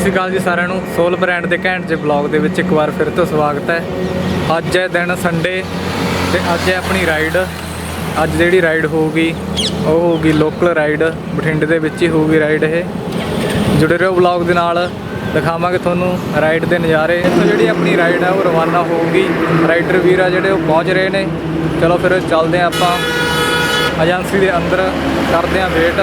ਸ਼੍ਰੀ ਅਕਾਲ ਜੀ ਸਾਰਿਆਂ ਨੂੰ। ਸੋਲ ਬ੍ਰਾਂਡ ਦੇ ਘੈਂਟ ਜੇ ਬਲੌਗ ਦੇ ਵਿੱਚ ਇੱਕ ਵਾਰ ਫਿਰ ਤੋਂ ਸਵਾਗਤ ਹੈ। ਅੱਜ ਹੈ ਦਿਨ ਸੰਡੇ ਤੇ ਅੱਜ ਹੈ ਆਪਣੀ ਰਾਈਡ ਅੱਜ ਜਿਹੜੀ ਰਾਈਡ ਹੋਊਗੀ, ਉਹ ਹੋਊਗੀ ਲੋਕਲ ਰਾਈਡ ਬਠਿੰਡੇ ਦੇ ਵਿੱਚ ਹੀ ਹੋਊਗੀ ਰਾਈਡ ਇਹ। ਜੁੜੇ ਰਹੋ ਬਲੌਗ ਦੇ ਨਾਲ। ਦਿਖਾਵਾਂਗੇ ਤੁਹਾਨੂੰ ਰਾਈਡ ਦੇ ਨਜ਼ਾਰੇ। ਇੱਥੋਂ ਜਿਹੜੀ ਆਪਣੀ ਰਾਈਡ ਹੈ, ਉਹ ਰਵਾਨਾ ਹੋਊਗੀ। ਰਾਈਡਰ ਵੀਰ ਆ ਜਿਹੜੇ, ਉਹ ਪਹੁੰਚ ਰਹੇ ਨੇ। ਚਲੋ ਫਿਰ ਚੱਲਦੇ ਹਾਂ ਆਪਾਂ। ਏਜੰਸੀ ਦੇ ਅੰਦਰ ਕਰਦੇ ਹਾਂ ਵੇਟ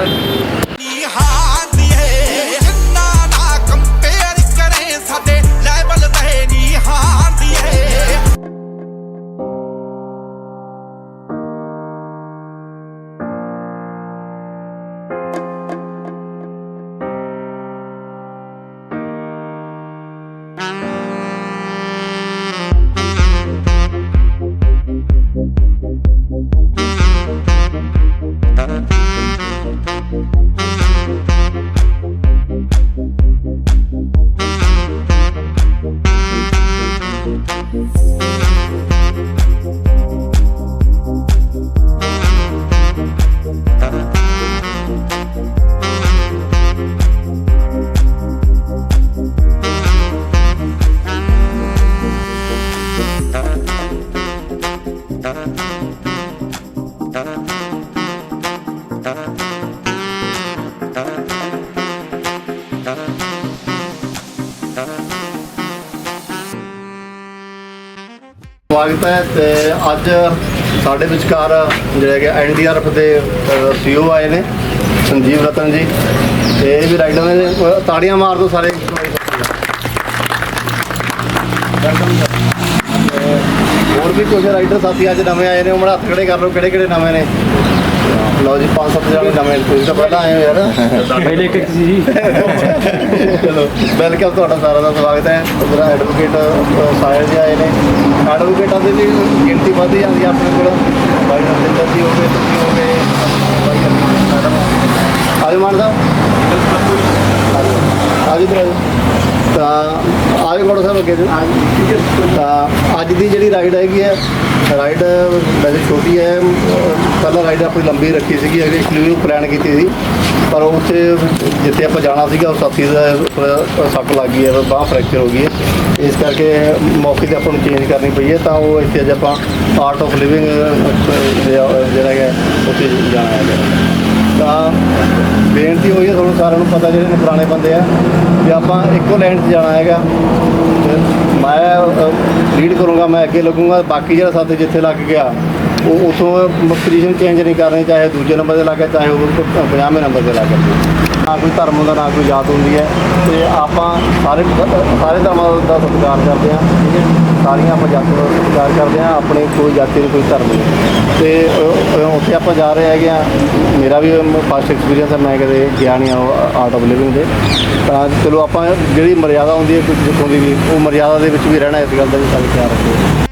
ਅੱਜ ਸਾਡੇ ਵਿਚਕਾਰ ਜਿਹੜੇ ਕਿ ਐਨਡੀਆਰਐਫ ਦੇ ਸੀਓ ਆਏ ਨੇ, ਸੰਜੀਵ ਰਤਨ ਜੀ। ਤੇ ਇਹ ਵੀ ਰਾਈਡਰ ਨੇ ਤਾੜੀਆਂ ਮਾਰ ਦਿਓ ਸਾਰੇ ਹੋਰ ਵੀ ਕੁਝ ਰਾਈਡਰ ਸਾਥੀ ਅੱਜ ਨਵੇਂ ਆਏ ਨੇ, ਉਹ ਹੱਥ ਖੜੇ ਕਰ ਲਓ ਕਿਹੜੇ ਕਿਹੜੇ ਨਵੇਂ ਨੇ? ਲਓ ਜੀ ਪੰਜ ਸੱਤ ਜਣੇ ਨਵੇਂ ਤੁਸੀਂ ਤਾਂ ਪਹਿਲਾਂ ਆਏ ਹੋ ਯਾਰ। ਪਹਿਲੇ ਇੱਕ ਜੀ। ਚਲੋ ਵੈਲਕਮ ਤੁਹਾਡਾ ਸਾਰਿਆਂ ਦਾ ਸਵਾਗਤ ਹੈ। ਉਧਰ ਐਡਵੋਕੇਟ ਸਾਹਿਲ ਜੀ ਆਏ ਨੇ। ਐਡਵੋਕੇਟਾਂ ਦੀ ਵੀ ਗਿਣਤੀ ਵਧਦੀ ਜਾਂਦੀ ਹੈ ਆਪਣੇ ਕੋਲ। ਬਾਈ ਨਰਿੰਦਰ ਜੀ ਹੋਵੇ ਤੁਸੀਂ ਹੋਵੇ ਬਾਈ ਮੈਡਮ ਆਜੋ ਮਾਨ ਸਾਹਿਬ। ਆਜੋ। ਇੱਧਰ ਆਜੋ। ਤਾਂ ਆਜੋ ਗੋੜਾ ਸਾਹਿਬ ਅੱਗੇ ਜੀ ਤਾਂ ਅੱਜ ਦੀ ਜਿਹੜੀ ਰਾਈਡ ਹੈਗੀ ਹੈ ਰਾਈਡ ਵੈਸੇ ਛੋਟੀ ਹੈ, ਪਹਿਲਾਂ ਰਾਈਡ ਆਪਣੀ ਲੰਬੀ ਰੱਖੀ ਸੀਗੀ ਐਕਚੁਅਲੀ ਪਲਾਨ ਕੀਤੀ ਸੀ। ਪਰ ਉੱਥੇ ਜਿੱਥੇ ਆਪਾਂ ਜਾਣਾ ਸੀਗਾ, ਉਹ ਸਾਥੀ ਦਾ ਥੋੜ੍ਹਾ ਸੱਟ ਲੱਗ ਗਈ ਹੈ, ਬਾਹ ਫ੍ਰੈਕਚਰ ਹੋ ਗਈ ਹੈ। ਇਸ ਕਰਕੇ ਮੌਕੇ ਤੇ ਆਪਾਂ ਨੂੰ ਚੇਂਜ ਕਰਨੀ ਪਈ ਹੈ, ਤਾਂ ਉਹ ਇੱਥੇ ਅੱਜ ਆਪਾਂ ਆਰਟ ਆਫ ਲਿਵਿੰਗ ਜਿਹੜਾ ਹੈ ਉੱਥੇ ਜਾਣਾ ਹੈ ਤਾਂ ਬੇਨਤੀ ਹੋਈ ਹੈ, ਤੁਹਾਨੂੰ ਸਾਰਿਆਂ ਨੂੰ ਪਤਾ ਜਿਹੜੇ ਨੇ ਪੁਰਾਣੇ ਬੰਦੇ ਆ, ਵੀ ਆਪਾਂ ਇੱਕੋ ਲਾਈਨ 'ਚ ਜਾਣਾ ਹੈਗਾ। ਮੈਂ ਲੀਡ ਕਰੂੰਗਾ, ਮੈਂ ਅੱਗੇ ਲੱਗੂੰਗਾ, ਬਾਕੀ ਜਿਹੜਾ ਸਾਥ ਜਿੱਥੇ ਲੱਗ ਗਿਆ ਉਹ ਉਥੋਂ ਪੋਜੀਸ਼ਨ ਚੇਂਜ ਨਹੀਂ ਕਰਨੀ ਚਾਹੇ ਦੂਜੇ ਨੰਬਰ ਤੇ ਲੱਗ ਗਿਆ, ਚਾਹੇ ਉਹ 50ਵੇਂ ਨੰਬਰ ਤੇ ਲੱਗ ਨਾ ਕੋਈ ਧਰਮ ਹੁੰਦਾ ਨਾ ਕੋਈ ਜਾਤ ਹੁੰਦੀ ਹੈ। ਤੇ ਆਪਾਂ ਸਾਰੇ ਸਾਰੇ ਧਰਮਾਂ ਦਾ ਸਤਿਕਾਰ ਕਰਦੇ ਹਾਂ, ਠੀਕ ਹੈ ਸਾਰੀਆਂ ਆਪਾਂ ਜਾਤਾਂ ਦਾ ਸਤਿਕਾਰ ਕਰਦੇ ਹਾਂ, ਆਪਣੇ ਕੋਈ ਜਾਤੀ ਨਹੀਂ ਕੋਈ ਧਰਮ ਨਹੀਂ। ਤੇ ਉੱਥੇ ਆਪਾਂ ਜਾ ਰਹੇ ਹੈਗੇ ਆ ਮੇਰਾ ਵੀ ਫਸਟ ਐਕਸਪੀਰੀਅੰਸ ਹੈ, ਮੈਂ ਕਦੇ ਗਿਆ ਨਹੀਂ ਆਰਟ ਆਫ ਲਿਵਿੰਗ ਦੇ। ਤਾਂ ਚਲੋ ਆਪਾਂ ਜਿਹੜੀ ਮਰਿਆਦਾ ਹੁੰਦੀ ਹੈ ਕੁਝ ਜਿੱਥੋਂ ਦੀ ਵੀ, ਉਹ ਮਰਿਆਦਾ ਦੇ ਵਿੱਚ ਵੀ ਰਹਿਣਾ ਇਸ ਗੱਲ ਦਾ ਵੀ ਸਾਨੂੰ ਖਿਆਲ ਰੱਖੋ।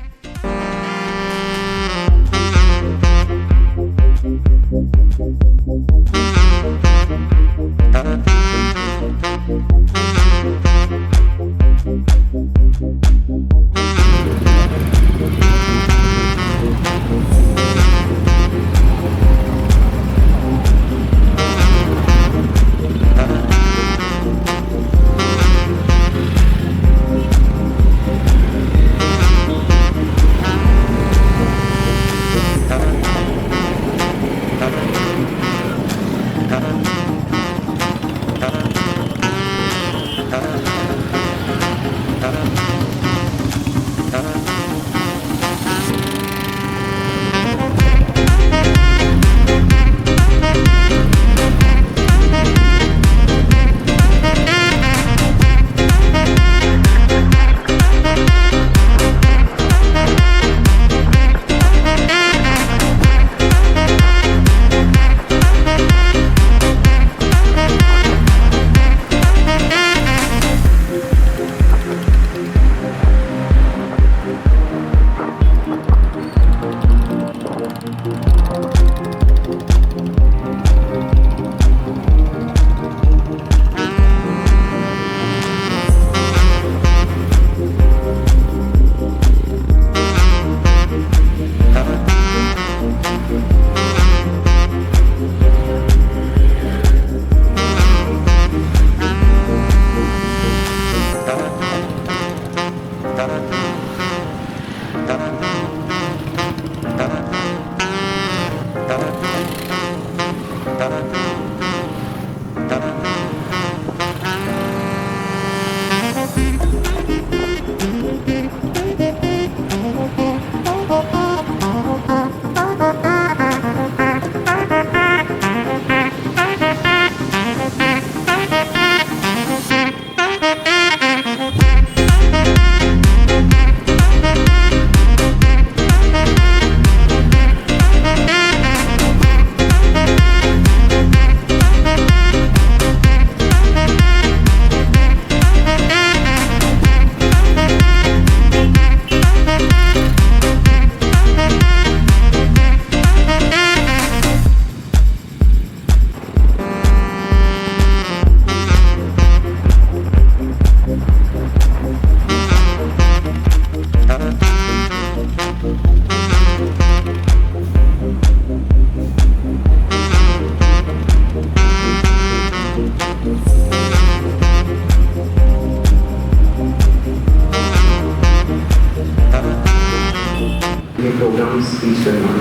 सी शर्मा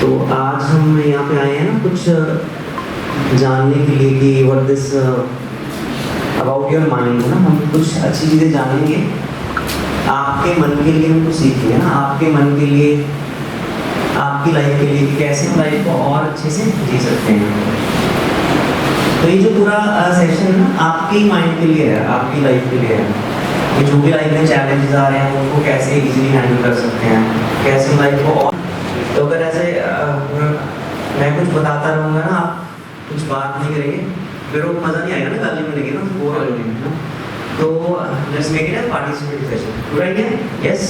तो आज हम यहाँ पे आए हैं ना कुछ जानने के लिए कि what this about your mind ना। हम कुछ अच्छी चीज़ें जानेंगे। आपके मन के लिए हम कुछ सीखेंगे ना। आपके मन के लिए, आपकी लाइफ के लिए कैसे हम लाइफ को और अच्छे से जी सकते हैं। तो ये जो पूरा सेशन है ना, आपके माइंड के लिए है, आपकी लाइफ के लिए है। कि जो भी लाइफ में चैलेंजेस आ रहे हैं उनको कैसे इजीली हैंडल कर सकते हैं? कैसे लाइफ को और तो अगर ऐसे मैं कुछ बताता रहूँगा ना आप कुछ बात नहीं करेंगे। फिर वो मज़ा नहीं आएगा ना गाली मिलेगी ना बोर हो जाएँगे ना? तो let's make it a participative session good idea yes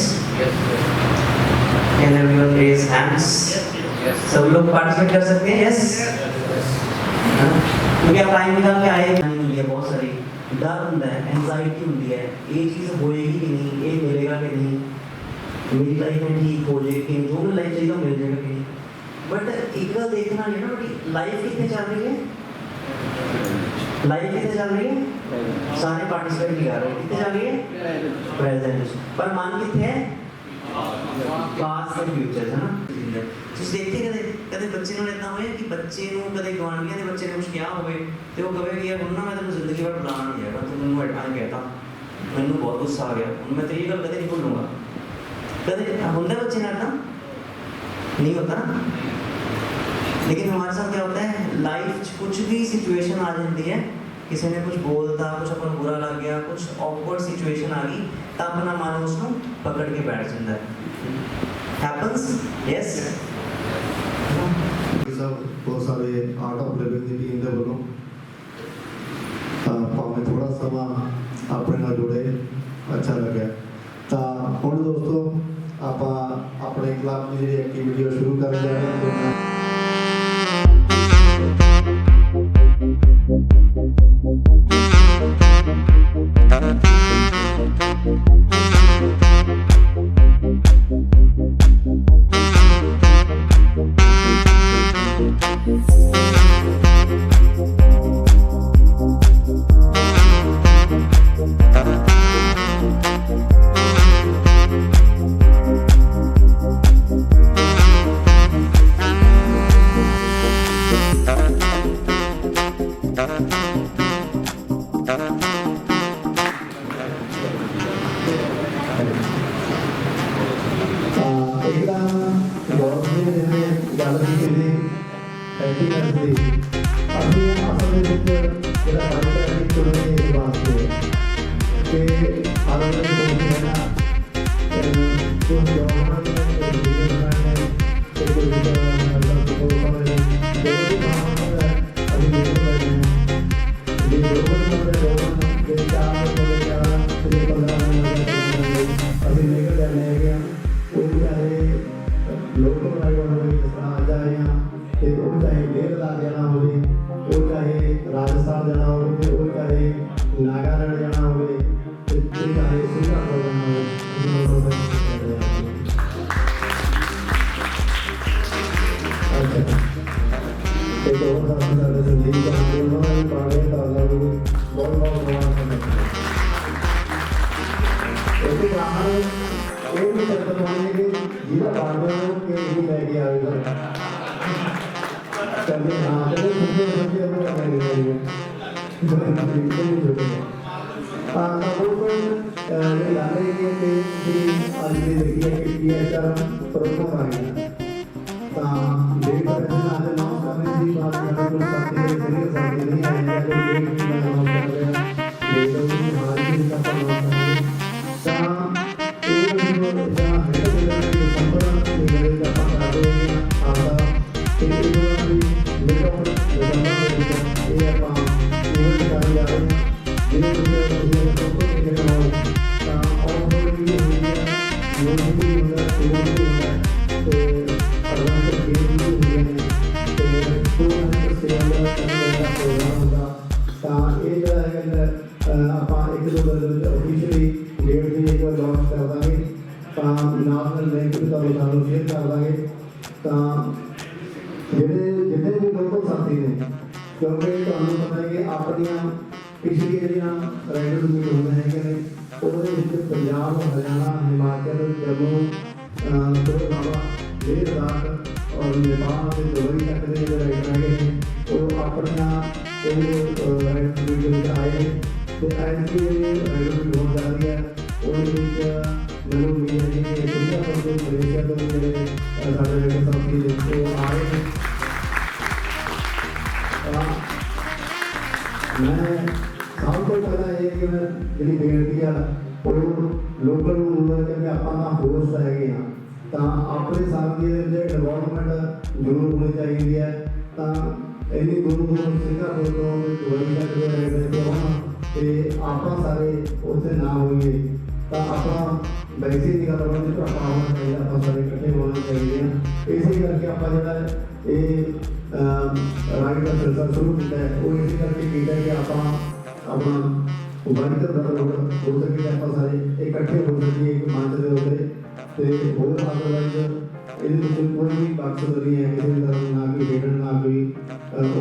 can everyone raise hands सब लोग पार्टिसिपेट कर सकते हैं? यस क्योंकि आप टाइम निकाल के आए नहीं है बहुत सारी ਡਰ ਹੁੰਦਾ ਹੈ ਐਂਜ਼ਾਇਟੀ ਹੁੰਦੀ ਹੈ ਇਹ ਚੀਜ਼ ਹੋਏਗੀ ਕਿ ਨਹੀਂ ਇਹ ਮਿਲੇਗਾ ਕਿ ਨਹੀਂ ਮੇਰੀ ਲਾਈਫ में ठीक हो जाए कि जो भी लाइफ चाहिए मिल जाएगा कि बट एक बार देखना है ना बट लाइफ कितने चल रही है लाइफ कितने चल रही है सारे पार्टिसिपेट नहीं कर रहे कितने चल रही है प्रेजेंट पर मान कितने है पास्ट एंड फ्यूचर है ना ਨਾ ਤੁਸੀਂ ਦੇਖੇ ਕਦੇ ਕਦੇ ਬੱਚੇ ਨਾਲ ਇਦਾਂ ਹੋਇਆ ਕਿ ਬੱਚੇ ਨੂੰ ਕਦੇ ਗਵਾਂਢੀਆਂ ਦੇ ਬੱਚੇ ਨੇ ਕੁਝ ਕਿਹਾ ਹੋਵੇ ਤੇ ਉਹ ਕਹੇ ਕਿ ਯਾਰ ਹੁਣ ਨਾ ਮੈਂ ਤੈਨੂੰ ਜ਼ਿੰਦਗੀ ਭਰ ਬੁਲਾਉਣਾ ਨਹੀਂ ਹੈਗਾ ਤੂੰ ਮੈਨੂੰ ਐਡਾਂ ਕਹਿਤਾ ਮੈਨੂੰ ਬਹੁਤ ਗੁੱਸਾ ਆ ਗਿਆ ਹੁਣ ਮੈਂ ਤੇਰੀ ਗੱਲ ਕਦੇ ਨਹੀਂ ਭੁੱਲੂੰਗਾ कदे ਹੁੰਦਾ बच्चे ना ना नहीं होता ना लेकिन हमारे साथ क्या होता है लाइफ कुछ भी सिचुएशन आ जाती है किसी ने कुछ बोलता कुछ अपन बुरा लग गया कुछ ऑकवर्ड सिचुएशन आ गई तो अपना मन उसको पकड़ के बैठ जाता है happens, yes. ਸਭ ਬਹੁਤ ਸਾਰੇ ਆਰਟ ਆਫ ਲਿਵਿੰਗ ਦੀ ਟੀਮ ਦੇ ਵੱਲੋਂ ਤਾਂ ਭਾਵੇਂ ਥੋੜਾ ਸਮਾਂ ਆਪਣੇ ਨਾਲ ਜੁੜੇ ਅੱਛਾ ਲੱਗਿਆ ਤਾਂ ਹੁਣ ਦੋਸਤੋ ਆਪਾਂ ਆਪਣੇ ਕਲੱਬ ਦੀ ਜਿਹੜੀ ਐਕਟੀਵਿਟੀ ਉਹ ਸ਼ੁਰੂ ਕਰਨ ਜਾ ਰਹੇ ਹਾਂ ਹੈਪੀਨੈਸ ਦੀ ਅਸੀਂ ਅਸਲ ਦੇ ਵਿੱਚ ਜਿਹੜਾ ਕੰਮ ਕਰ ਰਹੇ ਚੁਣਨੇ ਇਸ ਵਾਸਤੇ ਕਿ ਆਨੰਦ ਨੂੰ ਦੇਣਾ ਕੋਈ ਜਵਾਨ ਨੇ ਕੋਈ ਜਵਾਨ ਨੇ ਤੇ ਕੋਈ ਮਤਲਬ ਕੋਈ ਸਮਝ ਜਾਣਾ ਹੋਵੇ ਵੀ ਕੰਮ ਹੈ ਅਸੀਂ ਅੱਜ ਦੀ ਦੇਖੀ ਹੈ ਜਿਹੜੇ ਜੰਮੂ ਤੋਂ ਬਾਬਾ ਲੇਹ ਲਦਾਖ ਔਰ ਨੇਪਾਲ ਦੇ ਦੁਬਈ ਤੱਕ ਦੇ ਇਨਵੋਲਵਮੈਂਟ ਜ਼ਰੂਰ ਹੋਣੀ ਚਾਹੀਦੀ ਹੈ ਤਾਂ ਇੰਨੀ ਦੂਰ ਦੂਰ ਸਿੰਗਾਪੁਰ ਤੋਂ ਦੁਬਈ ਤੱਕ ਦੇ ਰਹਿੰਦੇ ਤੋਂ ਤੇ ਆਪਾਂ ਸਾਰੇ ਉੱਥੇ ਨਾ ਹੋਈਏ ਤਾਂ ਆਪਾਂ ਵੈਸੇ ਦੀ ਗੱਲ ਬਣਦੀ ਤਾਂ ਆਪਾਂ ਹੋਣਾ ਚਾਹੀਦਾ ਆਪਾਂ ਸਾਰੇ ਇਕੱਠੇ ਹੋਣਾ ਚਾਹੀਦੇ ਆ ਇਸੇ ਕਰਕੇ ਆਪਾਂ ਜਿਹੜਾ ਹੈ ਇਹ ਰਾਈਡ ਦਾ ਸਿਲਸਿਲਾ ਸ਼ੁਰੂ ਕੀਤਾ ਹੈ ਉਹ ਇਸੇ ਕਰਕੇ ਕੀਤਾ ਹੈ ਕਿ ਆਪਾਂ ਆਪਣਾ ਵਰਕਰ ਦਾ ਲੋਕ ਹੋ ਸਕੇ ਆਪਾਂ ਸਾਰੇ ਇਕੱਠੇ ਹੋ ਸਕੀਏ ਇੱਕ ਮੰਚ ਦੇ ਉੱਤੇ ਤੇ ਹੋਰ ਅਦਰਵਾਈਜ਼ ਇਹਦੇ ਵਿੱਚ ਕੋਈ ਵੀ ਮਕਸਦ ਨਹੀਂ ਹੈ ਕਿਸੇ ਵੀ ਤਰ੍ਹਾਂ ਦਾ, ਨਾ ਕੋਈ ਖੇਡਣ ਨਾ ਕੋਈ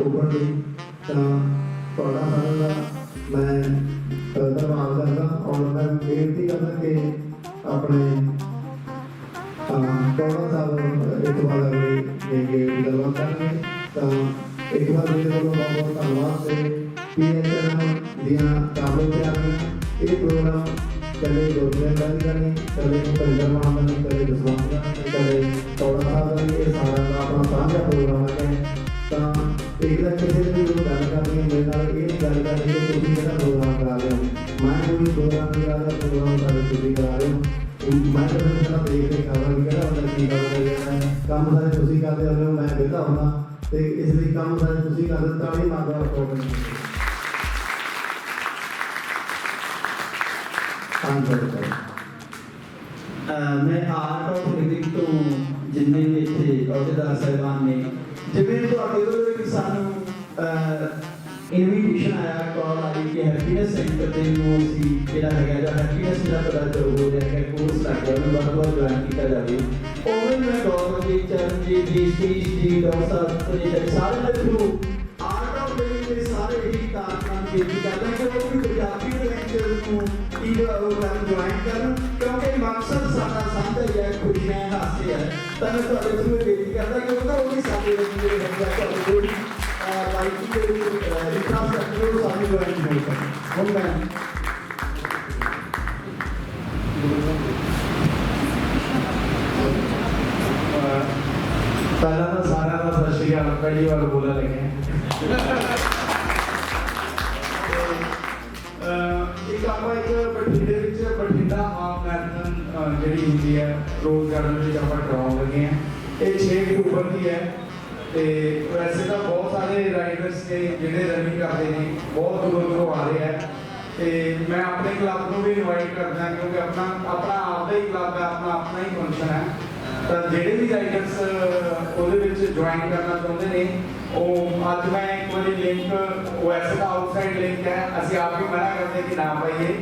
ਓਪਨ ਨਹੀਂ। ਤਾਂ ਤੁਹਾਡਾ ਪ੍ਰੋਗਰਾਮ ਨਹੀਂ ਕਰਾ ਰਿਹਾ ਪ੍ਰੋਗਰਾਮ ਸਾਰੇ ਤੁਸੀਂ ਕਰਾ ਰਹੇ ਹੋ ਮੈਂ ਤਾਂ ਤੁਹਾਨੂੰ ਦੇਖ ਕੇ ਕਰ ਕਿਹੜਾ ਬੰਦਾ ਕੀ ਕਰ ਰਿਹਾ ਕੰਮ ਸਾਰੇ ਤੁਸੀਂ ਕਰਦੇ ਹੋ ਮੈਂ ਵਿਹਲਾ ਹੁੰਦਾ ਤੇ ਇਸ ਲਈ ਕੰਮ ਸਾਰੇ ਤੁਸੀਂ ਕਰਦੇ ਤਾਂ ਹੀ ਮਾਰਦਾ ਪ੍ਰੋਗਰਾਮ ਮੈਂ ਆਰਟ ਆਫ ਲਿਵਿੰਗ ਤੋਂ ਜਿੰਨੇ ਵੀ ਇੱਥੇ ਅਹੁਦੇਦਾਰ ਸਾਹਿਬਾਨ ਨੇ, ਜਿਵੇਂ ਤੁਹਾਡੇ ਵੱਲੋਂ ਇੱਕ ਸਾਨੂੰ ਇਨਵੀਟੇਸ਼ਨ ਆਇਆ ਕਾਲ ਆਈ ਕਿ ਹੈਪੀਨੈਸ ਸੈਂਟਰ ਦੇ ਨੂੰ ਅਸੀਂ ਜਿਹੜਾ ਹੈਗਾ ਜਿਹੜਾ ਹੈਪੀਨੈਸ ਦਾ ਤੁਹਾਡਾ ਜੋ ਹੋ ਰਿਹਾ ਹੈ ਕੋਰਸ ਲੱਗਿਆ ਉਹਨੂੰ ਬਹੁਤ ਬਹੁਤ ਜੁਆਇਨ ਕੀਤਾ ਜਾਵੇ। ਉਵੇਂ ਮੈਂ ਗੌਰਵ ਜੀ ਚਰਨਜੀਤ ਜੀ, ਸਤੀਸ਼ ਜੀ, ਡਾਕਟਰ ਸਾਹਿਬ ਤੇ ਜਿਹੜੇ ਸਾਰੇ ਦੇ ਥਰੂ ਆਰਟ ਆਫ ਲਿਵਿੰਗ ਦੇ ਸਾਰੇ ਹੀ ਕਾਰਨਾਮੇ ਬੇਨਤੀ ਕਰਦਾ ਕਿ ਉਹ ਵੀ ਪੰਜਾਬੀ ਦੇ ਲੈਕਚਰ ਨੂੰ ਕੀ ਪ੍ਰੋਗਰਾਮ ਜੁਆਇਨ ਕਰਨ, ਕਿਉਂਕਿ ਮਕਸਦ ਸਾਡਾ ਸਾਂਝਾ ਹੀ ਹੈ, ਖੁਸ਼ੀਆਂ ਹਾਸੇ ਹੈ। ਤਾਂ ਮੈਂ ਤੁਹਾਡੇ ਥਰੂ ਇਹ ਬੇਨਤੀ ਕਰਦਾ ਕਿ ਉਹ ਤਾਂ ਉਹ ਵੀ ਸਾਡੇ ਵਿੱਚ ਜਿਹੜੇ ਹੈਗਾ ਤੁਹਾਡੇ ਕੋਲ ਲਾਈਫ ਦੇ ਵਿੱਚ ਇਨਫਰਾਸਟ੍ਰਕਚਰ ਨੂੰ ਸਾਨੂੰ ਜੁਆਇਨ ਹੋ ਪਹਿਲਾਂ ਤਾਂ ਸਾਰਿਆਂ ਦਾ ਸਤਿ ਸ਼੍ਰੀ ਅਕਾਲ ਪਹਿਲੀ ਵਾਰ ਬੋਲਣ ਲੱਗੇ ਇੱਕ ਆਪਾਂ ਇੱਕ ਬਠਿੰਡੇ ਵਿੱਚ ਬਠਿੰਡਾ ਹਾਫ ਮੈਰਾਥਨ ਜਿਹੜੀ ਹੁੰਦੀ ਹੈ ਰੋਜ਼ ਗਾਰਡਨ ਵਿੱਚ ਆਪਾਂ ਕਰਾਉਣ ਲੱਗੇ ਹਾਂ ਇਹ 6 ਅਕਤੂਬਰ ਦੀ ਹੈ ਤੇ ਵੈਸੇ ਤਾਂ ਬਹੁਤ ਸਾਰੇ ਰਾਈਡਰਸ ਨੇ ਜਿਹੜੇ ਰਨਿੰਗ ਕਰਦੇ ਨੇ, ਬਹੁਤ ਦੂਰੋਂ ਦੂਰੋਂ ਆ ਰਹੇ ਹੈ ਤੇ ਮੈਂ ਆਪਣੇ ਕਲੱਬ ਨੂੰ ਵੀ ਇਨਵਾਈਟ ਕਰਦਾ, ਕਿਉਂਕਿ ਆਪਣਾ ਆਪਣਾ ਆਪਦਾ ਹੀ ਕਲੱਬ ਹੈ, ਆਪਣਾ ਆਪਣਾ ਹੀ ਫੰਕਸ਼ਨ ਹੈ। ਤਾਂ ਜਿਹੜੇ ਵੀ ਰਾਈਡਰਸ ਉਹਦੇ ਵਿੱਚ ਜੁਆਇਨ ਕਰਨਾ ਚਾਹੁੰਦੇ ਨੇ, ਉਹ ਅੱਜ ਮੈਂ ਇੱਕ ਵਾਰੀ ਲਿੰਕ ਵੈਸੇ ਤਾਂ ਆਊਟਸਾਈਡ ਲਿੰਕ ਹੈ, ਅਸੀਂ ਆਪ ਹੀ ਮਨਾ ਕਰਦੇ ਕਿ ਨਾ ਪਾਈਏ।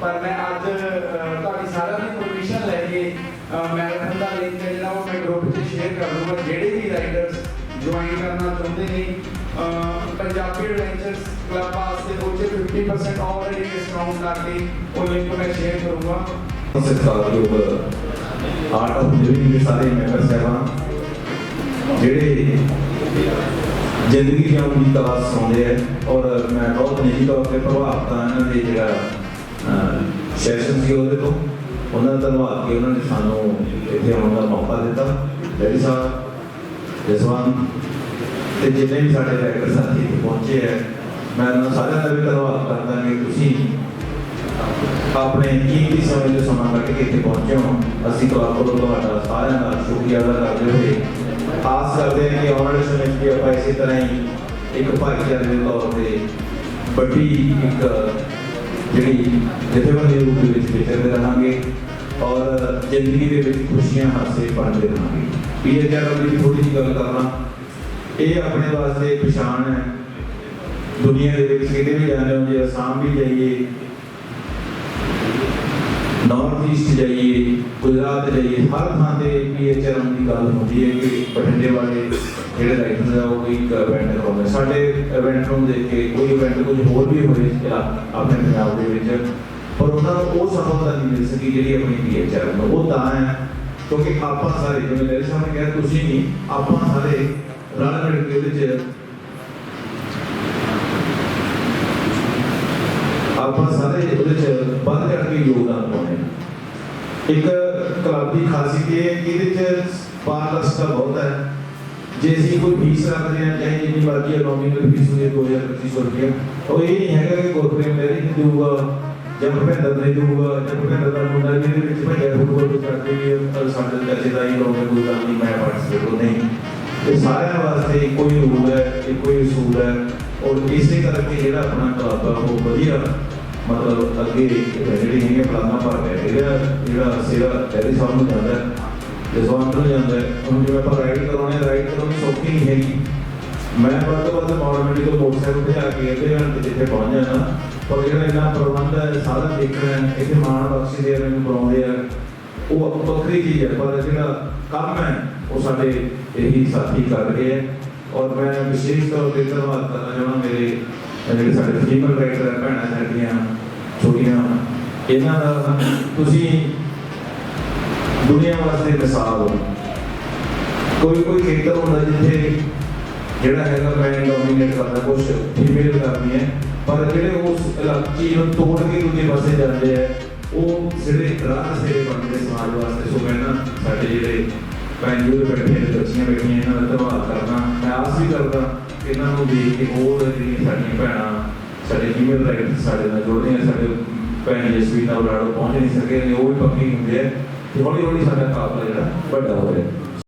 ਪਰ ਮੈਂ ਅੱਜ ਤੁਹਾਡੀ ਸਾਰਿਆਂ ਦੀ ਪਰਮਿਸ਼ਨ ਲੈ ਕੇ ਮੈਰਾਥਨ ਦਾ ਲਿੰਕ ਜਿਹੜਾ ਉਹ ਮੈਂ ਗਰੁੱਪ 'ਚ ਸ਼ੇਅਰ ਕਰ ਦੂੰਗਾ ਜਿਹੜੇ ਵੀ ਰਾਈਡਰਸ ਜੁਆਇਨ ਕਰਨਾ ਚਾਹੁੰਦੇ ਨੇ ਪੰਜਾਬੀ ਐਡਵੈਂਚਰਸ ਕਲੱਬ ਵਾਸਤੇ ਉਹ 50% ਆਲਰੇਡੀ ਡਿਸਕਾਊਂਟ ਕਰਕੇ ਉਹ ਲਿੰਕ ਮੈਂ ਸ਼ੇਅਰ ਕਰੂੰਗਾ। ਸਤਿਕਾਰਯੋਗ ਆਰਟ ਆਫ ਲਿਵਿੰਗ ਦੇ ਸਾਰੇ ਮੈਂਬਰ ਸਾਹਿਬਾਨ ਜਿਹੜੇ ਜ਼ਿੰਦਗੀ ਜਿਉਣ ਦੀ ਕਲਾ ਸਿਖਾਉਂਦੇ ਆ, ਔਰ ਮੈਂ ਬਹੁਤ ਨਿੱਜੀ ਤੌਰ ਤੇ ਪ੍ਰਭਾਵਿਤ ਹਾਂ ਇਹਨਾਂ ਦੇ ਜਿਹੜਾ ਸੈਸ਼ਨ ਸੀ ਉਹਦੇ ਤੋਂ। ਉਹਨਾਂ ਦਾ ਧੰਨਵਾਦ ਕਿ ਉਹਨਾਂ ਨੇ ਸਾਨੂੰ ਇੱਥੇ ਆਉਣ ਦਾ ਮੌਕਾ ਦਿੱਤਾ। ਡੈਡੀ ਸਾਹਿਬ ਜਸਵੰਤ ਤੇ ਜਿੰਨੇ ਵੀ ਸਾਡੇ ਰੈਕਟਰ ਸਾਥੀ ਇੱਥੇ ਪਹੁੰਚੇ ਹੈ ਮੈਂ ਉਹਨਾਂ ਸਾਰਿਆਂ ਦਾ ਵੀ ਧੰਨਵਾਦ ਕਰਦਾ ਕਿ ਤੁਸੀਂ ਆਪਣੇ ਕੀਮਤੀ ਸਮੇਂ ਦੇ ਸਮਾਂ ਕੱਢ ਕੇ ਇੱਥੇ ਪਹੁੰਚੇ ਹੋ। ਅਸੀਂ ਤੁਹਾਡੇ ਕੋਲੋਂ ਤੁਹਾਡਾ ਸਾਰਿਆਂ ਦਾ ਸ਼ੁਕਰੀਆ ਅਦਾ ਕਰਦੇ ਹੋਏ ਆਸ ਕਰਦੇ ਹਾਂ ਕਿ ਆਉਣ ਵਾਲੇ ਸਮੇਂ 'ਚ ਵੀ ਆਪਾਂ ਇਸੇ ਤਰ੍ਹਾਂ ਹੀ ਇੱਕ ਭਾਈਚਾਰੇ ਦੇ ਤੌਰ ਤੇ ਵੱਡੀ ਇੱਕ ਜਿਹੜੀ ਜਥੇਬੰਦੀ ਰੂਪ ਦੇ ਵਿੱਚ ਵਿਚਰਦੇ ਰਹਾਂਗੇ। ਔਰ ਜ਼ਿੰਦਗੀ ਦੇ ਵਿੱਚ ਖੁਸ਼ੀਆਂ ਹਾਸੇ ਪਾਉਂਦੇ ਰਹਾਂਗੇ ਪੀਐਚਆਰ ਦੀ ਥੋੜੀ ਜਿਹੀ ਗੱਲ ਕਰਨਾ ਇਹ ਆਪਣੇ ਵਾਸਤੇ ਪਛਾਣ ਹੈ। ਦੁਨੀਆ ਦੇ ਵਿੱਚ ਕਿਤੇ ਵੀ ਜਾਂਦੇ ਹੋ, ਜੇ ਅਸਾਮ ਵੀ ਜਾਈਏ ਨਾਰਥ ਈਸਟ ਜਾਈਏ, ਗੁਜਰਾਤ ਜਾਈਏ, ਹਰ ਥਾਂ ਤੇ ਪੀਐਚਆਰ ਦੀ ਗੱਲ ਹੁੰਦੀ ਹੈ ਕਿ ਬਠਿੰਡੇ ਵਾਲੇ ਜਿਹੜੇ ਰਾਈਟਰਸ ਆ, ਉਹ ਕੋਈ ਇਵੈਂਟ ਕਰਾਉਂਦੇ ਸਾਡੇ ਇਵੈਂਟ ਨੂੰ ਦੇਖ ਕੇ, ਕੋਈ ਇਵੈਂਟ ਕੁਝ ਹੋਰ ਵੀ ਹੋਏ ਇਲਾ- ਆਪਣੇ ਪੰਜਾਬ ਦੇ ਵਿੱਚ। ਪਰ ਉਹਨਾਂ ਨੂੰ ਉਹ ਸਫਲਤਾ ਨਹੀਂ ਮਿਲ ਸਕੀ ਜਿਹੜੀ ਆਪਣੀ ਪੀਐਚਆਰ ਨੂੰ ਉਹ ਤਾਂ ਹੈ ਕਿਉਂਕਿ ਆਪਾਂ ਸਾਰੇ ਜਿਵੇਂ ਮੇਰੇ ਸਾਹਮਣੇ ਕਿਹਾ ਤੁਸੀਂ ਨਹੀਂ ਆਪਾਂ ਸਾਰੇ ਰਲ ਮਿਲ ਕੇ ਉਹਦੇ 'ਚ ਆਪਾਂ ਸਾਰੇ ਉਹਦੇ 'ਚ ਵੱਧ ਚੜ੍ਹ ਕੇ ਯੋਗਦਾਨ ਪਾਉਂਦੇ ਹਾਂ ਇੱਕ ਕਲੱਬ ਦੀ ਖਾਸੀਅਤ ਇਹ ਹੈ ਕਿ ਇਹਦੇ 'ਚ ਪਾਰਦਰਸ਼ਤਾ ਬਹੁਤ ਹੈ ਜੇ ਅਸੀਂ ਕੋਈ ਫੀਸ ਰੱਖਦੇ ਹਾਂ ਚਾਹੇ ਜਿੰਨੀ ਮਰਜ਼ੀ ਹੈ ਨੋਮੀਨਲ ਫੀਸ ਹੋਵੇ 2250 ਰੁਪਏ ਉਹ ਇਹ ਨਹੀਂ ਹੈਗਾ ਕਿ ਗੁਰਪ੍ਰੇਮ ਮੇਰੀ ਨਹੀਂ ਦੇਊਗਾ ਜਾਂ ਭੁਪਿੰਦਰ ਨਹੀਂ ਦੇਊਗਾ ਜਾਂ ਭੁਪਿੰਦਰ ਦਾ ਮੁੰਡਾ ਵੀ ਇਹਦੇ ਵਿੱਚ ਭੱਜਿਆ ਫੁੱਟਬਾਲ ਤੋਂ ਕਰਕੇ ਵੀ ਸਾਡੇ ਚਾਚੇ ਦਾ ਹੀ ਲੋਕ ਕੋਈ ਗੱਲ ਨਹੀਂ ਮੈਂ ਪਾਰਟਿਸਿਪੇਟ ਨਹੀਂ। ਇਹ ਸਾਰਿਆਂ ਵਾਸਤੇ ਇੱਕੋ ਹੀ ਰੂਲ ਹੈ ਇੱਕੋ ਹੀ ਅਸੂਲ ਹੈ। ਔਰ ਇਸੇ ਕਰਕੇ ਜਿਹੜਾ ਆਪਣਾ ਕਲੱਬ ਆ, ਉਹ ਵਧੀਆ, ਮਤਲਬ ਅੱਗੇ ਜਿਹੜੀ ਹੈਗੀ ਪਲਾਨਾ ਭਰ ਗਿਆ ਇਹਦਾ ਜਿਹੜਾ ਸਿਰਾ ਤੇਰੇ ਸਾਹਿਬ ਨੂੰ ਜਾਂਦਾ, ਜਸਵੰਤ ਨੂੰ ਜਾਂਦਾ ਹੁਣ ਜਿਵੇਂ ਆਪਾਂ ਰਾਈਡ ਕਰਾਉਣੇ ਰਾਈਡ ਕਰਾਉਣੀ ਸੌਖੀ ਨਹੀਂ ਹੈਗੀ। ਮੈਂ ਵੱਧ ਤੋਂ ਵੱਧ ਮੌੜਮੈਂਟੀ ਤੋਂ ਮੋਟਰਸਾਈਕਲ ਤੇ ਆ ਕੇ ਇਹਦੇ ਨਾਲ ਜਿੱਥੇ ਪਹੁੰਚ ਜਾਣਾ ਪਰ ਜਿਹੜਾ ਇਹਨਾਂ ਪ੍ਰਬੰਧ ਹੈ, ਸਾਰਾ ਦੇਖਣਾ ਇੱਥੇ ਮਾਣ ਬਖਸ਼ਦੇ ਆ ਮੈਨੂੰ ਬੁਲਾਉਂਦੇ ਆ। ਉਹ ਵੱਖਰੀ ਚੀਜ਼ ਹੈ, ਪਰ ਜਿਹੜਾ ਕੰਮ ਹੈ, ਉਹ ਸਾਡੇ ਇਹੀ ਸਾਥੀ ਕਰ ਰਹੇ ਹੈ। ਔਰ ਮੈਂ ਵਿਸ਼ੇਸ਼ ਤੌਰ ਤੇ ਧੰਨਵਾਦ ਕਰਨਾ ਚਾਹੁੰਦਾ ਮੇਰੇ, ਜਿਹੜੇ ਸਾਡੇ ਫੀਮੇਲ ਰਾਈਟਰ ਭੈਣਾਂ ਸਾਡੀਆਂ, ਛੋਟੀਆਂ। ਇਹਨਾਂ ਦਾ ਤੁਸੀਂ ਦੁਨੀਆ ਵਾਸਤੇ ਮਿਸਾਲ ਹੋ। ਕੋਈ ਕੋਈ ਖੇਤਰ ਹੁੰਦਾ ਜਿੱਥੇ ਜਿਹੜਾ ਹੈਗਾ ਮੈਂ ਡੋਮੀਨੇਟ ਕਰਦਾ ਕੁਝ ਫੀਮੇਲ ਕਰਦੀ ਹੈ। ਪਰ ਜਿਹੜੇ ਉਸ ਇਲਾਕੇ ਨੂੰ ਤੋੜ ਕੇ ਦੂਜੇ ਪਾਸੇ ਜਾਂਦੇ ਆ, ਉਹ ਜਿਹੜੇ ਰਾਹ ਸੇਰੇ ਬਣਦੇ ਸਮਾਜ ਵਾਸਤੇ, ਸੋ ਮੈਂ ਸਾਡੇ ਜਿਹੜੇ ਭੈਣ ਜੀ ਬੈਠੇ ਨੇ, ਬੱਚੀਆਂ ਬੈਠੀਆਂ, ਇਹਨਾਂ ਦਾ ਧੰਨਵਾਦ ਕਰਦਾ। ਮੈਂ ਆਸ ਵੀ ਕਰਦਾ ਕਿ ਇਹਨਾਂ ਨੂੰ ਦੇਖ ਕੇ ਹੋਰ ਜਿਹੜੀਆਂ ਸਾਡੀਆਂ ਭੈਣਾਂ, ਸਾਡੇ ਫੀਮੇਲ ਰਾਈਟਰ ਸਾਡੇ ਨਾਲ ਜੁੜ ਆ, ਸਾਡੇ ਭੈਣ ਜਸਵੀਰ ਨਾਲ ਪਹੁੰਚ ਨਹੀਂ ਸਕੇ ਨੇ ਉਹ ਵੀ ਪੱਕੀ ਹੁੰਦੇ ਆ। ਤੇ ਹੌਲੀ ਹੌਲੀ ਸਾਡਾ ਕਾਫਲਾ ਜਿਹੜਾ ਵੱਡਾ ਹੋ ਰਿਹਾ।